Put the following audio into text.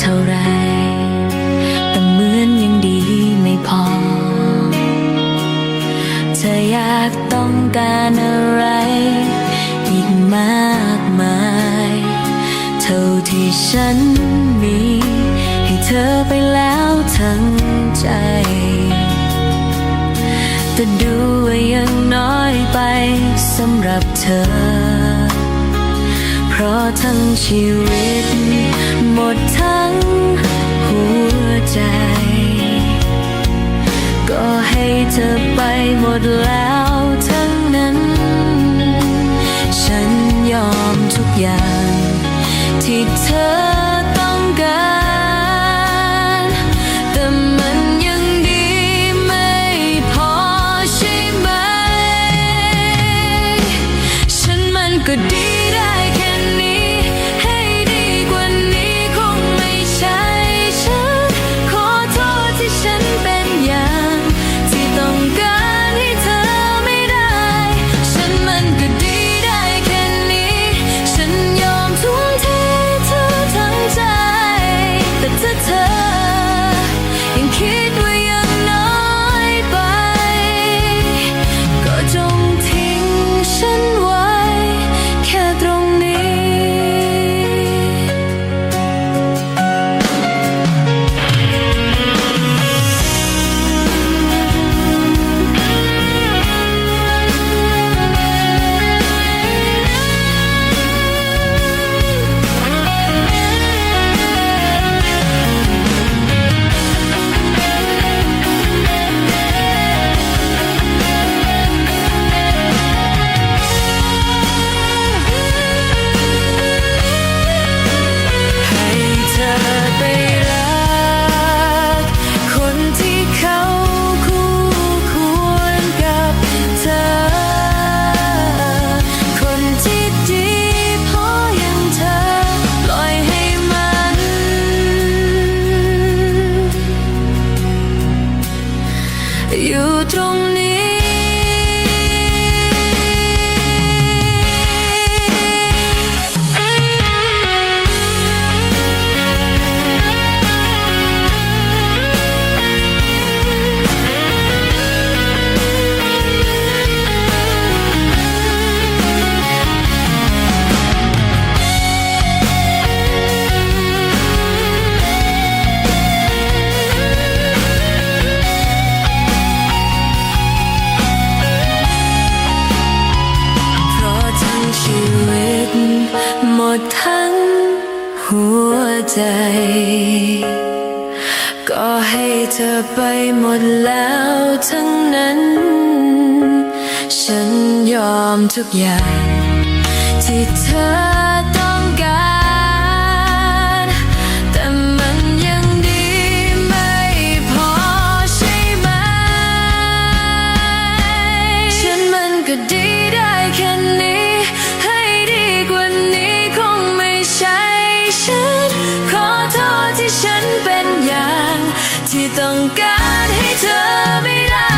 เท่าไร แต่เหมือนยังดีไม่พอ เธออยากต้องการอะไร อีกมากมาย เท่าที่ฉันมี ให้เธอไปแล้วทั้งใจ แต่ดูว่ายังน้อยไปสำหรับเธอ เพราะทั้งชีวิต หมดทั้งหัวใจ ก็ให้เธอไปหมดแล้วทั้งนั้น ฉันยอมทุกอย่าง ที่เธอต้องการ แต่มันยังดีไม่พอใช่ไหม ฉันมันก็ดี หมดทั้งหัวใจ ก็ให้เธอไปหมดแล้วทั้งนั้น ฉันยอมทุกอย่าง ที่เธอต้องการแต่มันยังดีไม่พอใช่ไหมฉันมันก็ดีได้แค่นี้ ที่ต้องการให้เธอไม่ได้